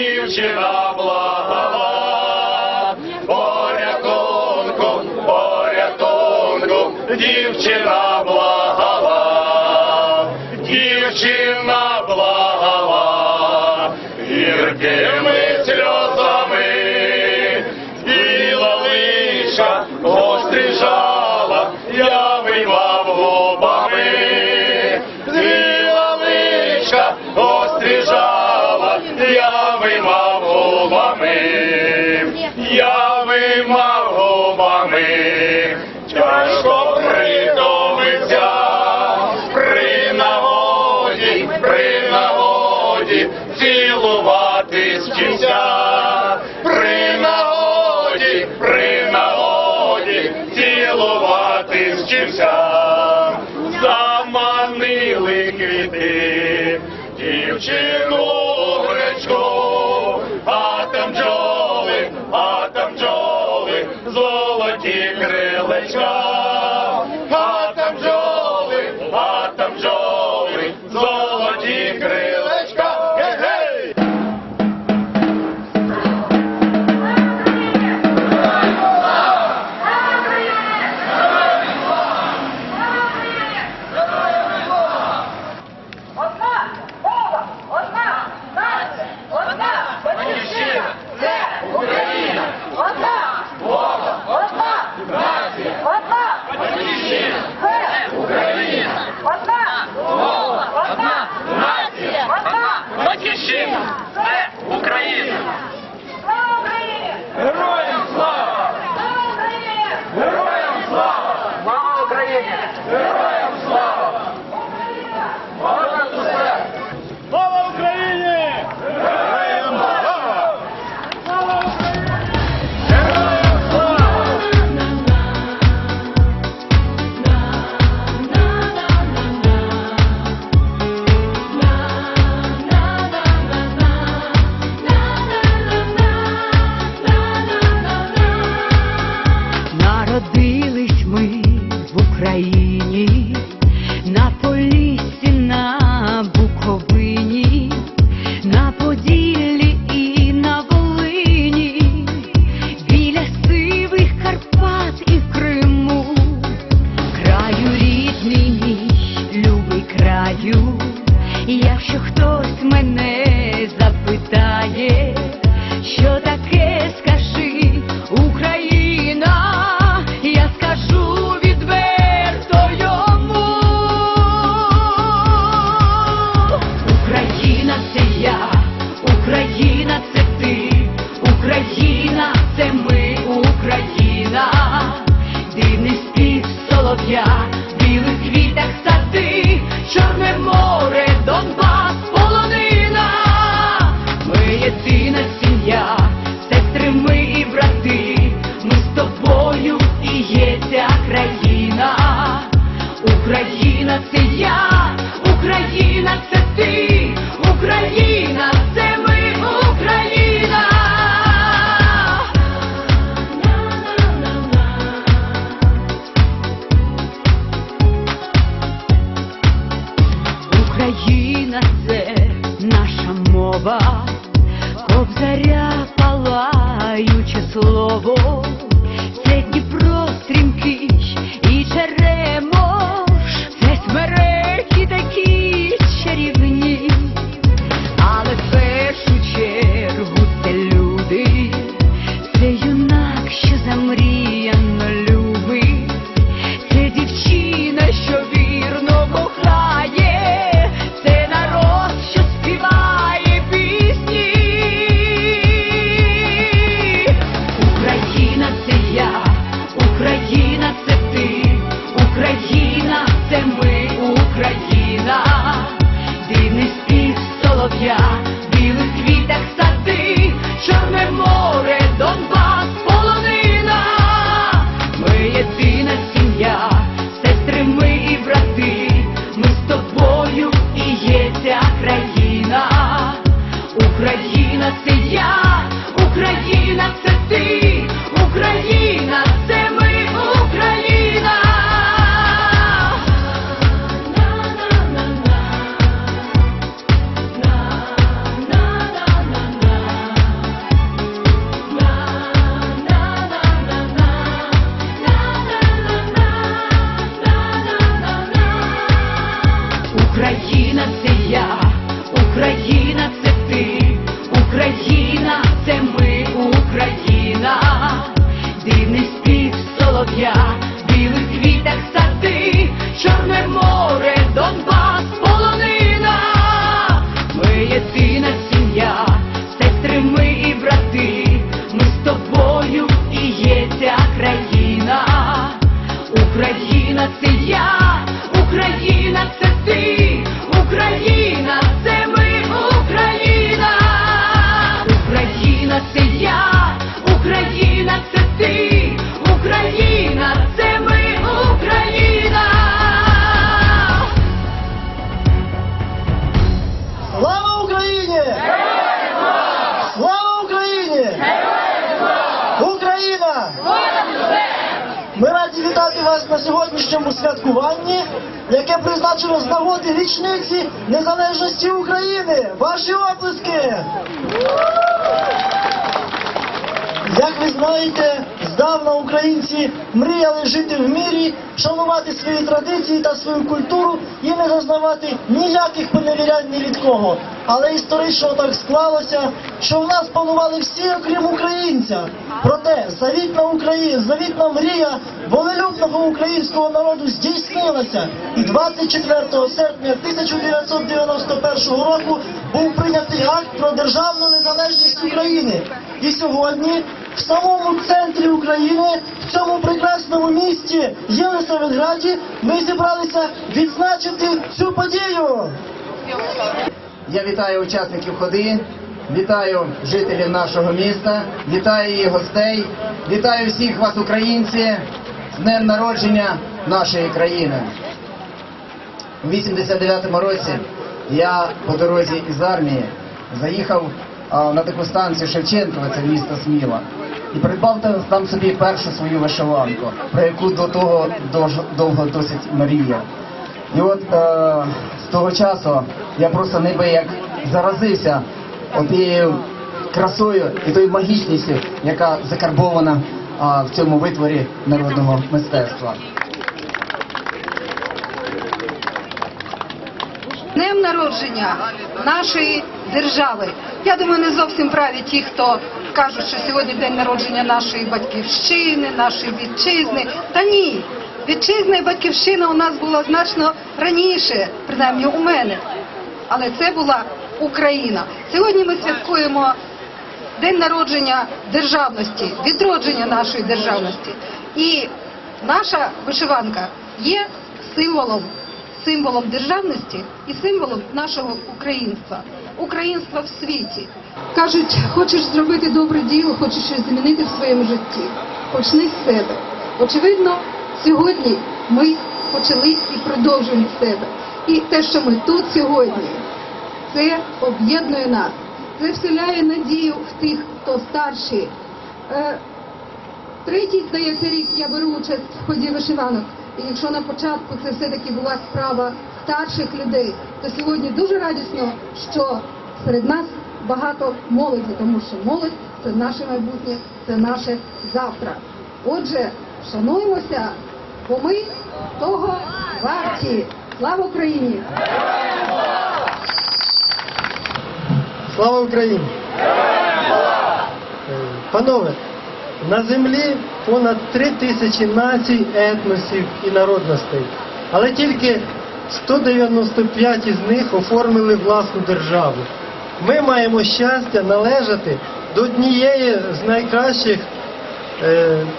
дівчина благала, порятунку, порятунку, дівчина благала, дівчина дівчину гречку, Yeah. Україна це наша мова, кобзаря палаюче слово, призначено з нагоди річниці незалежності України. Ваші оплески! Як ви знаєте, здавна українці мріяли жити в мірі, шанувати свої традиції та свою культуру і не зазнавати ніяких поневірянь ні від кого. Але історично так склалося, що в нас панували всі, окрім українця. Проте завітна Україна, завітна мрія волелюбного українського народу здійснилася. І 24 серпня 1991 року був прийнятий акт про державну незалежність України. І сьогодні в самому центрі України, в цьому прекрасному місті Єлисаветграді, ми зібралися відзначити цю подію. Я вітаю учасників ходи, вітаю жителів нашого міста, вітаю її гостей, вітаю всіх вас, українці, з днем народження нашої країни. У 89-му році я по дорозі із армії заїхав на таку станцію Шевченкова, це місто Сміла. і придбав там- собі першу свою вишиванку, про яку до того довго досить мріяв. І от е, з того часу я просто ніби як заразився отією красою і тою магічністю, яка закарбована а, в цьому витворі народного мистецтва. Днем народження нашої держави. Я думаю, не зовсім праві ті, хто кажуть, що сьогодні день народження нашої батьківщини, нашої вітчизни. Та ні, вітчизна і батьківщина у нас була значно раніше, принаймні у мене. Але це була Україна. Сьогодні ми святкуємо день народження державності, відродження нашої державності. І наша вишиванка є символом, символом державності і символом нашого українства, українства в світі. Кажуть, хочеш зробити добре діло, хочеш щось змінити в своєму житті. Почни з себе. Очевидно, сьогодні ми почали і продовжуємо себе. І те, що ми тут сьогодні, це об'єднує нас. Це вселяє надію в тих, хто старші. Е, Третій, здається, рік я беру участь в ході вишиванок. І якщо на початку це все-таки була справа старших людей, то сьогодні дуже радісно, що серед нас багато молоді, тому що молодь це наше майбутнє, це наше завтра. Отже, шануймося, бо ми того варті. Слава Україні! Слава Україні! Панове, на землі понад три тисячі націй, етносів і народностей, але тільки 195 із них оформили власну державу. Ми маємо щастя належати до однієї з найкращих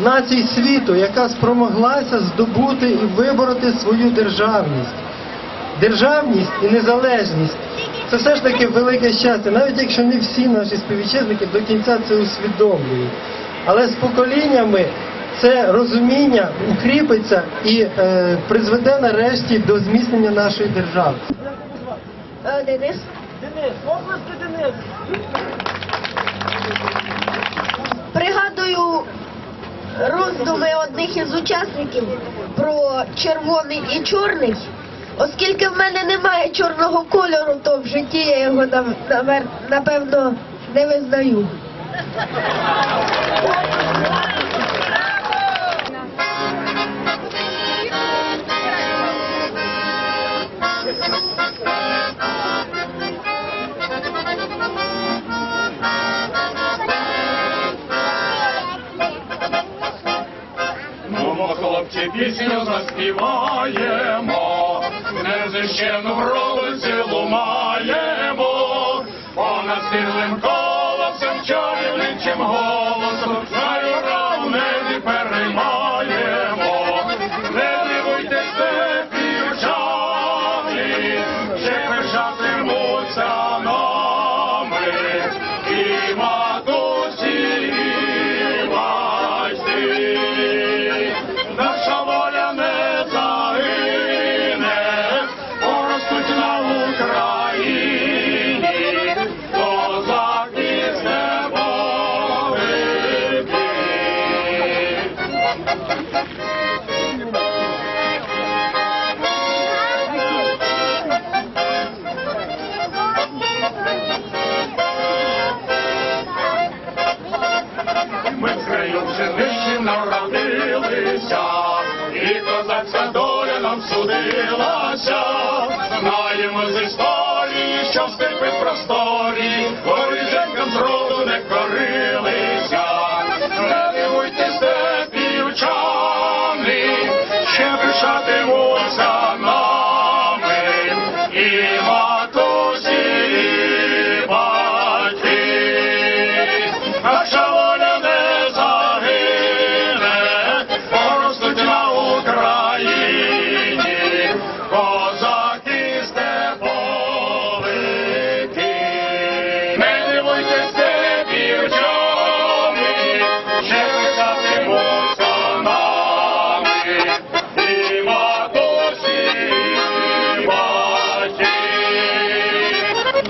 націй світу, яка спромоглася здобути і вибороти свою державність. Державність і незалежність це все ж таки велике щастя, навіть якщо не всі наші співвітчизники до кінця це усвідомлюють. Але з поколіннями це розуміння укріпиться і е, призведе нарешті до зміцнення нашої держави. Е, Денис. Денис, области Денис. Пригадую роздуми одних із учасників про червоний і чорний. Оскільки в мене немає чорного кольору, то в житті я його напевно не визнаю. Tim Hall.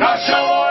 not show up.